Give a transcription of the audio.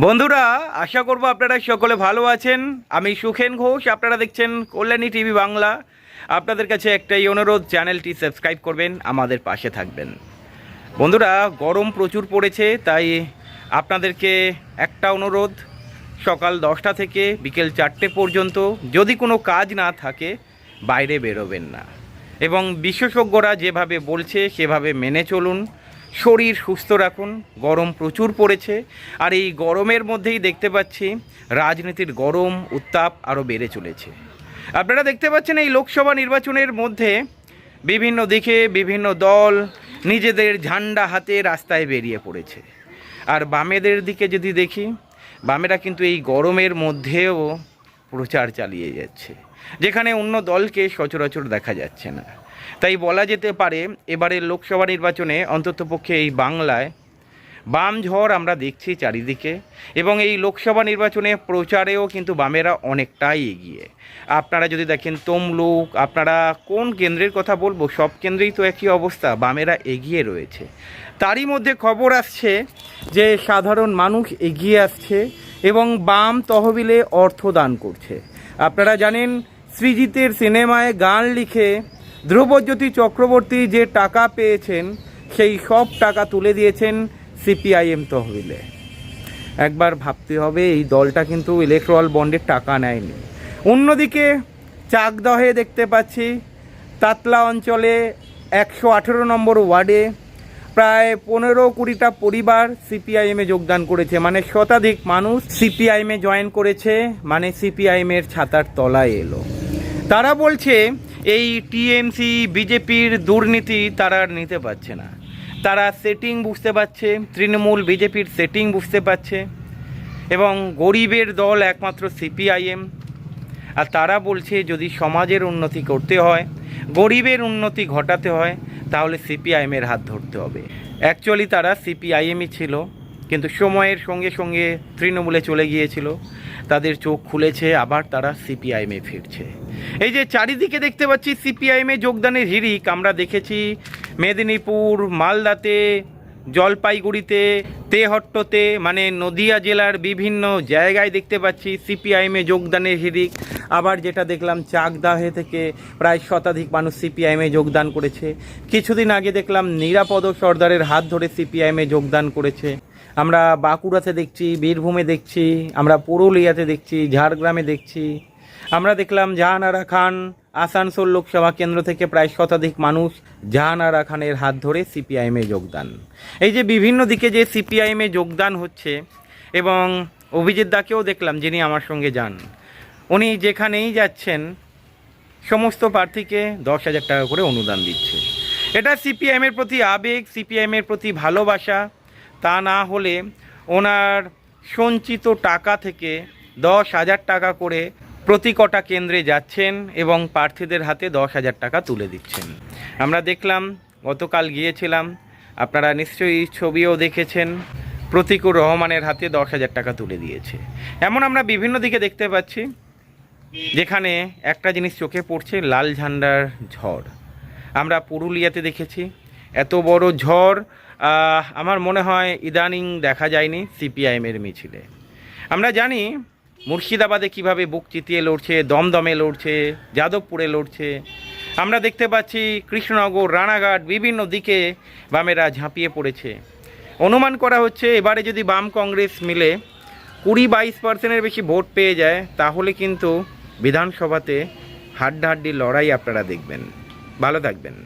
বন্ধুরা, আশা করব আপনারা সকলে ভালো আছেন। আমি সুখেন ঘোষ, আপনারা দেখছেন কল্যাণী টিভি বাংলা। আপনাদের কাছে একটাই অনুরোধ, চ্যানেলটি সাবস্ক্রাইব করবেন, আমাদের পাশে থাকবেন। বন্ধুরা, গরম প্রচুর পড়েছে, তাই আপনাদেরকে একটা অনুরোধ, সকাল দশটা থেকে বিকেল চারটে পর্যন্ত যদি কোনো কাজ না থাকে, বাইরে বেরোবেন না। এবং বিশেষজ্ঞরা যেভাবে বলছে, সেভাবে মেনে চলুন। শরীর সুস্থ রাখুন, গরম প্রচুর পড়েছে, আর এই গরমের মধ্যেই দেখতে পাচ্ছি রাজনীতির গরম, উত্তাপ আরও বেড়ে চলেছে। আপনারা দেখতে পাচ্ছেন এই লোকসভা নির্বাচনের মধ্যে বিভিন্ন দিকে বিভিন্ন দল নিজেদের ঝান্ডা হাতে রাস্তায় বেরিয়ে পড়েছে। আর বামেদের দিকে যদি দেখি, বামেরা কিন্তু এই গরমের মধ্যেও প্রচার চালিয়ে যাচ্ছে, যেখানে অন্য দলকে সচরাচর দেখা যাচ্ছে না। তাই বলা যেতে পারে, এবারের লোকসভা নির্বাচনে অন্ততপক্ষে এই বাংলায় বাম ঝড় আমরা দেখছি চারিদিকে এবং এই লোকসভা নির্বাচনে প্রচারেও কিন্তু বামেরা অনেকটাই এগিয়ে। আপনারা যদি দেখেন তমলুক, আপনারা কোন কেন্দ্রের কথা বলব, সব কেন্দ্রেই তো একই অবস্থা, বামেরা এগিয়ে রয়েছে। তারই মধ্যে খবর আসছে যে সাধারণ মানুষ এগিয়ে আসছে এবং বাম তহবিলে অর্থ দান করছে। আপনারা জানেন, সৃজিতের সিনেমায় গান লিখে ধ্রুবজ্যোতি চক্রবর্তী যে টাকা পেয়েছেন, সেই সব টাকা তুলে দিয়েছেন সিপিআইএম তহবিলে। একবার ভাবতে হবে, এই দলটা কিন্তু ইলেকট্রাল বন্ডের টাকা নেয়নি। অন্যদিকে চাকদহে দেখতে পাচ্ছি, তাতলা অঞ্চলে একশো আঠেরো নম্বর ওয়ার্ডে প্রায় পনেরো কুড়িটা পরিবার সিপিআইএমে যোগদান করেছে। মানে শতাধিক মানুষ সিপিআইএমে জয়েন করেছে মানে সিপিআইএমের ছাতার তলায় এলো। তারা বলছে এই টিএমসি, বিজেপির দুর্নীতি তারা আর নিতে পারছে না। তারা সেটিং বুঝতে পারছে, তৃণমূল, বিজেপির সেটিং বুঝতে পারছে, এবং গরিবের দল একমাত্র সিপিআইএম। আর তারা বলছে, যদি সমাজের উন্নতি করতে হয়, গরিবের উন্নতি ঘটাতে হয়, তাহলে সিপিআইএমের হাত ধরতে হবে। অ্যাকচুয়ালি তারা সিপিআইএমই ছিল, কিন্তু সময়ের সঙ্গে সঙ্গে তৃণমূলে চলে গিয়েছিল। তাদের চোখ খুলেছে, আবার তারা সিপিআইএমে ফিরছে। এই যে চারিদিকে দেখতে পাচ্ছি সিপিআইএমে যোগদানের হিরিক আমরা দেখেছি মেদিনীপুর, মালদাতে জলপাইগুড়িতে, তেহট্টতে মানে নদিয়া জেলার বিভিন্ন জায়গায় দেখতে পাচ্ছি সিপিআইএমে যোগদানের হিরিক আবার যেটা দেখলাম চাকদাহে থেকে প্রায় শতাধিক মানুষ সিপিআইএমে যোগদান করেছে। কিছুদিন আগে দেখলাম নিরাপদ সর্দারের হাত ধরে সিপিআইএমে যোগদান করেছে। আমরা বাঁকুড়াতে দেখছি, বীরভূমে দেখছি, আমরা পুরুলিয়াতে দেখছি, ঝাড়গ্রামে দেখছি। আমরা দেখলাম জাহানারা খান আসানসোল লোকসভা কেন্দ্র থেকে প্রায় শতাধিক মানুষ জাহানারা খানের হাত ধরে সিপিআইএমে যোগদান। এই যে বিভিন্ন দিকে যে সিপিআইএমে যোগদান হচ্ছে, এবং অভিজিৎ দাকেও দেখলাম যিনি আমার সঙ্গে যান, উনি যেখানেই যাচ্ছেন, সমস্ত প্রার্থীকে দশ হাজার টাকা করে অনুদান দিচ্ছে। এটা সিপিআইএমের প্রতি আবেগ, সিপিআইএমের প্রতি ভালোবাসা, তা না হলে ওনার সঞ্চিত টাকা থেকে দশ হাজার টাকা করে প্রতি কটা কেন্দ্রে যাচ্ছেন এবং প্রার্থীদের হাতে দশ হাজার টাকা তুলে দিচ্ছেন। আমরা দেখলাম, গতকাল গিয়েছিলাম, আপনারা নিশ্চয়ই ছবিও দেখেছেন, প্রতিকুর রহমানের হাতে দশ হাজার টাকা তুলে দিয়েছে। এমন আমরা বিভিন্ন দিকে দেখতে পাচ্ছি, যেখানে একটা জিনিস চোখে পড়ছে, লাল ঝান্ডার ঝড়। আমরা পুরুলিয়াতে দেখেছি, এত বড় ঝড় আমার মনে হয় ইদানিং দেখা যায়নি সিপিআইএমের মিছিলে। আমরা জানি মুর্শিদাবাদে কীভাবে বুক চিতিয়ে লড়ছে, দমদমে লড়ছে, যাদবপুরে লড়ছে। আমরা দেখতে পাচ্ছি কৃষ্ণনগর, রানাঘাট, বিভিন্ন দিকে বামেরা ঝাঁপিয়ে পড়েছে। অনুমান করা হচ্ছে এবারে যদি বাম কংগ্রেস মিলে কুড়ি বাইশ পার্সেন্টের বেশি ভোট পেয়ে যায়, তাহলে কিন্তু বিধানসভাতে হাড্ডাহাড্ডি লড়াই আপনারা দেখবেন। ভালো থাকবেন।